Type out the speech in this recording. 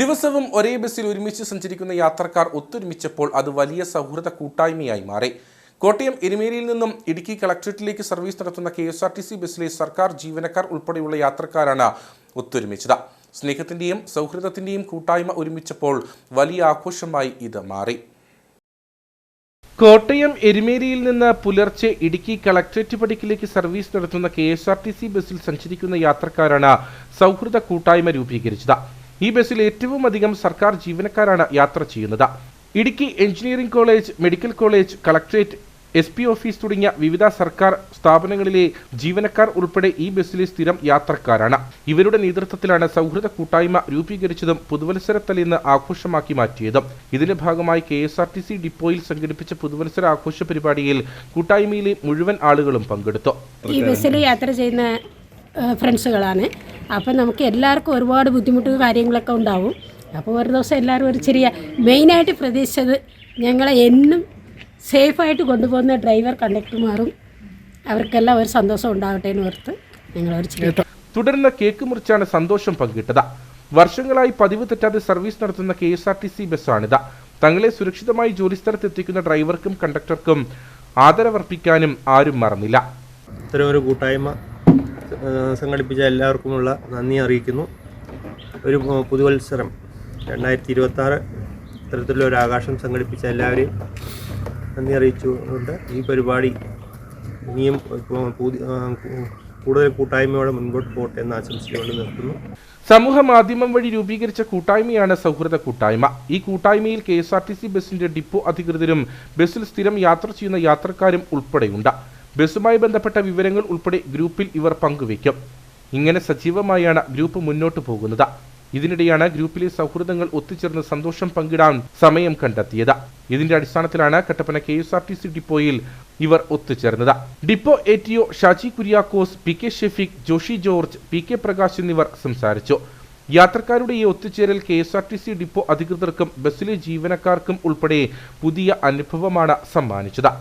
ദിവസവും ഒരേ ബസ്സിൽ ഒരുമിച്ച് സഞ്ചരിക്കുന്ന യാത്രക്കാർ ഒത്തൊരുമിച്ചപ്പോൾ അത് വലിയ സൗഹൃദ കൂട്ടായ്മയായി മാറി. കോട്ടയം എരുമേലിയിൽ നിന്നും ഇടുക്കി കളക്ട്രേറ്റിലേക്ക് സർവീസ് നടത്തുന്ന K S R T C ബസ്സിലെ സർക്കാർ ജീവനക്കാർ ഉൾപ്പെടെയുള്ള യാത്രക്കാരാണ് ഒത്തൊരുമിച്ചത്. സ്നേഹത്തിന്റെയും സൗഹൃദത്തിന്റെയും കൂട്ടായ്മ ഒരുമിച്ചപ്പോൾ വലിയ ആഘോഷമായി ഇത് മാറി. കോട്ടയം എരുമേലിയിൽ നിന്ന് പുലർച്ചെ ഇടുക്കി കളക്ട്രേറ്റ് പടിക്കിലേക്ക് സർവീസ് നടത്തുന്ന K S R T C ബസ്സിൽ സഞ്ചരിക്കുന്ന യാത്രക്കാരാണ് സൗഹൃദ കൂട്ടായ്മ രൂപീകരിച്ചത്. ഈ ബസ്സിൽ ഏറ്റവും അധികം സർക്കാർ ജീവനക്കാരാണ് യാത്ര ചെയ്യുന്നത്. Idukki engineering college medical college collectorate S P office തുടങ്ങിയ വിവിധ സർക്കാർ സ്ഥാപനങ്ങളിലെ ജീവനക്കാർ ഉൾപ്പെടെ ഈ ബസ്സിലെ സ്ഥിരം യാത്രക്കാരാണ്. ഇവരുടെ നേതൃത്വത്തിലാണ് സൗഹൃദ കൂട്ടായ്മ രൂപീകരിച്ചതും പുതുവത്സര തലേന്ന് ആഘോഷമാക്കി മാറ്റിയതും. ഇതിന്റെ ഭാഗമായി K S R T C ഡിപ്പോയിൽ സംഘടിപ്പിച്ച പുതുവത്സര ആഘോഷ പരിപാടിയിൽ കൂട്ടായ്മയിലെ മുഴുവൻ ആളുകളും പങ്കെടുത്തു. ഈ ബസ്സിൽ യാത്ര ചെയ്യുന്ന ഫ്രണ്ട്സുകളാണ്. അപ്പം നമുക്ക് എല്ലാവർക്കും ഒരുപാട് ബുദ്ധിമുട്ട് കാര്യങ്ങളൊക്കെ ഉണ്ടാവും. അപ്പോൾ ഒരു ദിവസം എല്ലാവരും ഒരു ചെറിയ മെയിനായിട്ട് പ്രതീക്ഷിച്ചത് ഞങ്ങളെ എന്നും സേഫായിട്ട് കൊണ്ടുപോകുന്ന ഡ്രൈവർ കണ്ടക്ടർമാരും അവർക്കെല്ലാം ഒരു സന്തോഷം ഉണ്ടാവട്ടെ എന്ന് ഓർത്ത് ഞങ്ങളൊരു ചെറിയ തുടർന്ന് കേക്ക് മുറിച്ചാണ് സന്തോഷം പങ്കിട്ടത്. വർഷങ്ങളായി പതിവ് തെറ്റാതെ സർവീസ് നടത്തുന്ന K S R T C ബസ്സാണിത്. തങ്ങളെ സുരക്ഷിതമായി ജോലിസ്ഥലത്ത് എത്തിക്കുന്ന ഡ്രൈവർക്കും കണ്ടക്ടർക്കും ആദരവർപ്പിക്കാനും ആരും മറന്നില്ല. ഇത്തരം ഒരു കൂട്ടായ്മ സംഘടിപ്പിച്ച എല്ലാവർക്കുമുള്ള നന്ദി അറിയിക്കുന്നു. ഒരു പുതുവത്സരം രണ്ടായിരത്തി ഇരുപത്തി ആറ് ഇത്തരത്തിലുള്ള ഒരു ആകാശം സംഘടിപ്പിച്ച എല്ലാവരെയും നന്ദി അറിയിച്ചുകൊണ്ട് ഈ പരിപാടി ഇനിയും കൂടുതൽ കൂട്ടായ്മയോടെ മുൻപോട്ട് പോട്ടെ എന്ന് ആശംസിച്ചുകൊണ്ട് നിർത്തുന്നു. സമൂഹ മാധ്യമം വഴി രൂപീകരിച്ച കൂട്ടായ്മയാണ് സൗഹൃദ കൂട്ടായ്മ. ഈ കൂട്ടായ്മയിൽ K S R T C ബസിന്റെ ഡിപ്പോ അധികൃതരും ബസ്സിൽ സ്ഥിരം യാത്ര ചെയ്യുന്ന യാത്രക്കാരും ഉൾപ്പെടെയുണ്ട്. ബസ്സുമായി ബന്ധപ്പെട്ട വിവരങ്ങൾ ഉൾപ്പെടെ ഗ്രൂപ്പിൽ ഇവർ പങ്കുവയ്ക്കും. ഇങ്ങനെ സജീവമായാണ് ഗ്രൂപ്പ് മുന്നോട്ട് പോകുന്നത്. ഇതിനിടെയാണ് ഗ്രൂപ്പിലെ സൗഹൃദങ്ങൾ ഒത്തുചേർന്ന് സന്തോഷം പങ്കിടാൻ സമയം കണ്ടെത്തിയത്. ഇതിന്റെ അടിസ്ഥാനത്തിലാണ് Kattappana K S R T C ഡിപ്പോയിൽ ഇവർ ഒത്തുചേർന്നത്. Depot A T O Shaji Kuriakose P K Shefeeq Joshi George P K Prakash എന്നിവർ സംസാരിച്ചു. യാത്രക്കാരുടെ ഈ ഒത്തുചേരൽ K S R T C depot അധികൃതർക്കും ബസ്സിലെ ജീവനക്കാർക്കും ഉൾപ്പെടെ പുതിയ അനുഭവമാണ് സമ്മാനിച്ചത്.